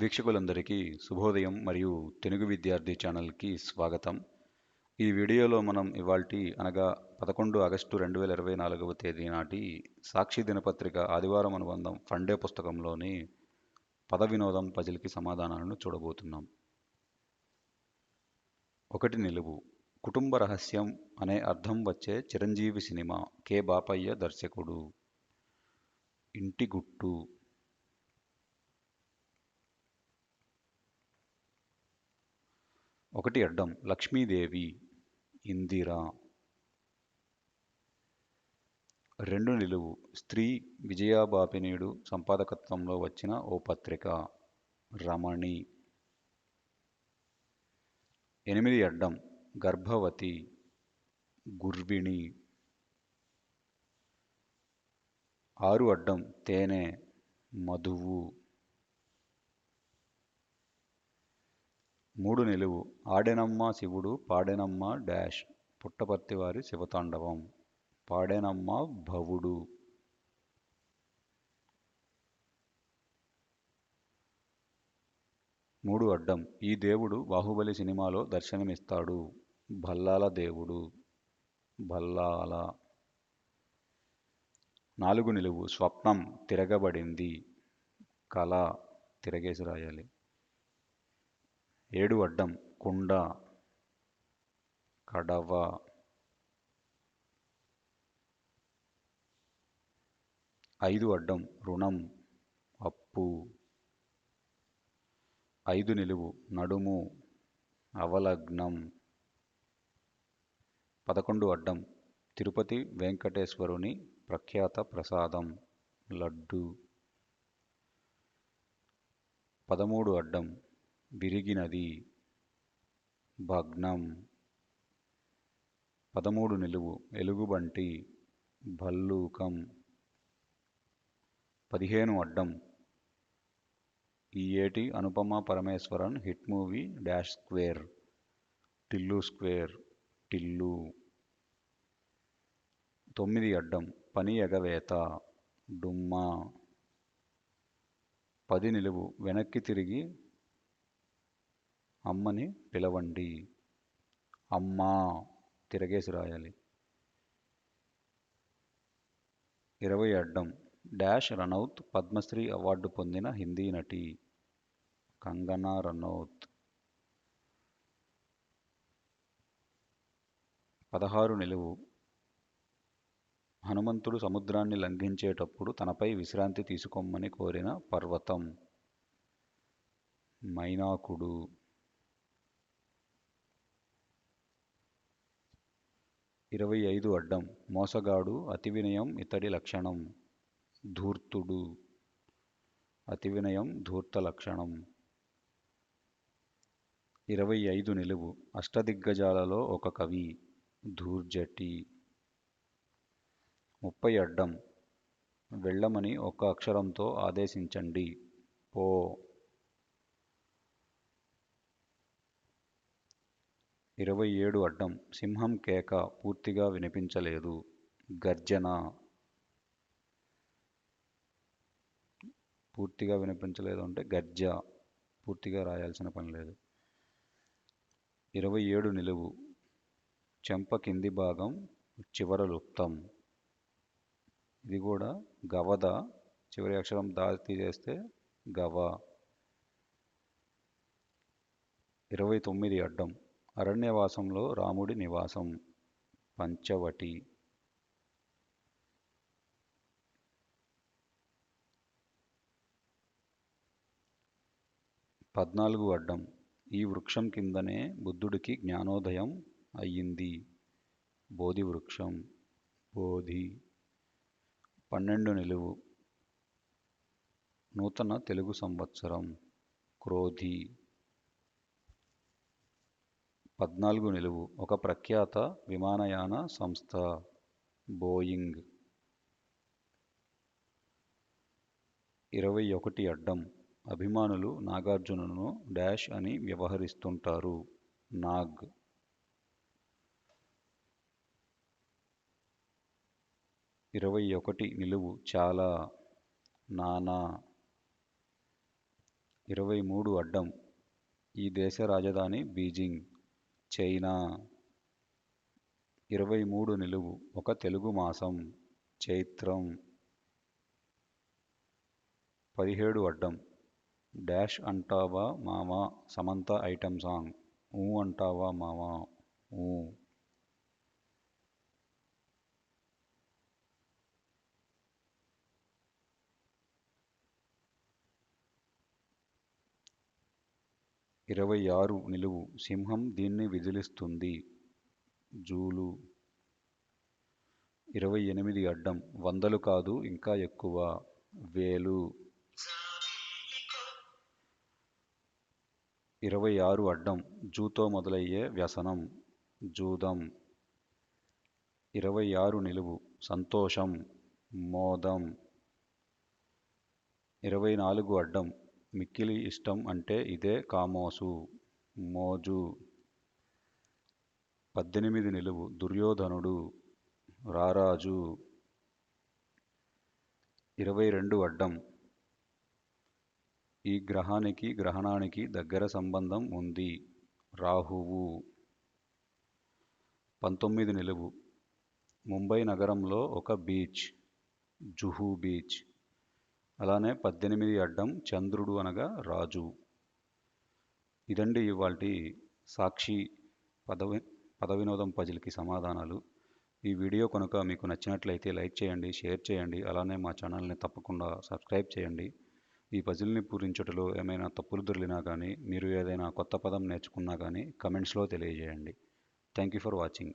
వీక్షకులందరికీ శుభోదయం మరియు తెలుగు విద్యార్థి ఛానల్కి స్వాగతం. ఈ వీడియోలో మనం ఇవాల్టి అనగా పదకొండు ఆగస్టు రెండు వేల ఇరవై నాలుగవ తేదీ నాటి సాక్షి దినపత్రిక ఆదివారం అనుబంధం ఫండే పుస్తకంలోని పద వినోదం పజిల్కి సమాధానాలను చూడబోతున్నాం. ఒకటి నిలువు. కుటుంబ రహస్యం అనే అర్థం వచ్చే చిరంజీవి సినిమా కె బాపయ్య దర్శకుడు. ఇంటి గుట్టు. ఒకటి అడ్డం లక్ష్మీదేవి ఇందిర. రెండు నిలువు స్త్రీ విజయాబాపినీడు సంపాదకత్వంలో వచ్చిన ఓ పత్రిక రమణి. ఎనిమిది అడ్డం గర్భవతి గుర్విణి. ఆరు అడ్డం తేనె మధువు. మూడు నిలువు. ఆడెనమ్మ శివుడు పాడెనమ్మ డాష్. పుట్టపర్తివారి శివతాండవం. పాడెనమ్మ భవుడు. మూడు అడ్డం. ఈ దేవుడు బాహుబలి సినిమాలో దర్శనమిస్తాడు. భల్లాల దేవుడు. భల్లాల. నాలుగు నిలువు. స్వప్నం తిరగబడింది. కళ తిరగేసి రాయాలి. ఏడు అడ్డం కుండ కడవ ఐదు అడ్డం రుణం అప్పు ఐదు నిలువు నడుము అవలగ్నం పదకొండు అడ్డం తిరుపతి వెంకటేశ్వరుని ప్రఖ్యాత ప్రసాదం లడ్డు పదమూడు అడ్డం విరిగినది భగ్నం. పదమూడు నిలువు. ఎలుగుబంటి. భల్లూకం. పదిహేను అడ్డం. ఈ ఏటి Anupama Parameswaran hit movie dash square. Tillu square. Tillu. తొమ్మిది అడ్డం. పని ఎగవేత. డుమ్మా. పది నిలువు. వెనక్కి తిరిగి అమ్మని పిలవండి. అమ్మా తిరగేసి రాయాలి. ఇరవై అడ్డం. డాష్ రనౌత్ పద్మశ్రీ అవార్డు పొందిన హిందీ నటి కంగనా రనౌత్. పదహారు నిలువు. హనుమంతుడు సముద్రాన్ని లంఘించేటప్పుడు తనపై విశ్రాంతి తీసుకోమని కోరిన పర్వతం. మైనాకుడు. ఇరవై ఐదు అడ్డం మోసగాడు అతి వినయం ఇతడి లక్షణం. ధూర్తుడు. అతి వినయం ధూర్త లక్షణం. ఇరవై ఐదు నిలువు అష్టదిగ్గజాలలో ఒక కవి ధూర్జటి. ముప్పై అడ్డం వెళ్ళమని ఒక అక్షరంతో ఆదేశించండి. పో. ఇరవై ఏడు అడ్డం సింహం కేక పూర్తిగా వినిపించలేదు. గర్జన పూర్తిగా వినిపించలేదు అంటే గర్జ పూర్తిగా రాయాల్సిన పని లేదు. ఇరవై ఏడు నిలువు చెంప కింది భాగం చివర లుప్తం. ఇది కూడా గవద చివరి అక్షరం దాతి తీసేస్తే గవ. ఇరవై తొమ్మిది అడ్డం అరణ్యవాసంలో రాముడి నివాసం. పంచవటి. పద్నాలుగు అడ్డం. ఈ వృక్షం కిందనే బుద్ధుడికి జ్ఞానోదయం అయ్యింది. బోధి వృక్షం. బోధి. పన్నెండు నిలువు. నూతన తెలుగు సంవత్సరం. క్రోధి. పద్నాలుగు నిలువు. ఒక ప్రఖ్యాత విమానయాన సంస్థ. బోయింగ్. ఇరవై ఒకటి అడ్డం. అభిమానులు నాగార్జునను డాష్ అని వ్యవహరిస్తుంటారు. నాగ్. ఇరవై ఒకటి నిలువు. చాలా. నానా. ఇరవై మూడు అడ్డం. ఈ దేశ రాజధాని బీజింగ్. చైనా. ఇరవై మూడు నిలువు ఒక తెలుగు మాసం చైత్రం. పదిహేడు అడ్డం డాష్ అంటావా మామ సమంత ఐటెం సాంగ్. ఊ అంటావా మామ ఊ. ఇరవై ఆరు నిలువు సింహం దీన్ని విదిలిస్తుంది. జూలు ఇరవై ఎనిమిది అడ్డం వందలు కాదు ఇంకా ఎక్కువ. వేలు ఇరవై ఆరు అడ్డం జూతో మొదలయ్యే వ్యసనం. జూదం ఇరవై ఆరు నిలువు సంతోషం. మోదం ఇరవై నాలుగు అడ్డం మిక్కిలి ఇష్టం అంటే ఇదే కామోసు. మోజు. పద్దెనిమిది నిలువు. దుర్యోధనుడు. రారాజు. ఇరవై రెండు అడ్డం. ఈ గ్రహానికి గ్రహణానికి దగ్గర సంబంధం ఉంది. రాహువు. పంతొమ్మిది నిలువు. ముంబై నగరంలో ఒక బీచ్. జుహూ బీచ్. అలానే పద్దెనిమిది అడ్డం చంద్రుడు అనగా రాజు. ఇదండి ఇవాల్టి సాక్షి పదవి పద వినోదం పజిల్కి సమాధానాలు. ఈ వీడియో కనుక మీకు నచ్చినట్లయితే లైక్ చేయండి షేర్ చేయండి అలానే మా ఛానల్ని తప్పకుండా సబ్స్క్రైబ్ చేయండి. ఈ పజిల్ని పూరించుటలో ఏమైనా తప్పులు దొరికినా కానీ మీరు ఏదైనా కొత్త పదం నేర్చుకున్నా కానీ కమెంట్స్లో తెలియజేయండి. Thank you for watching.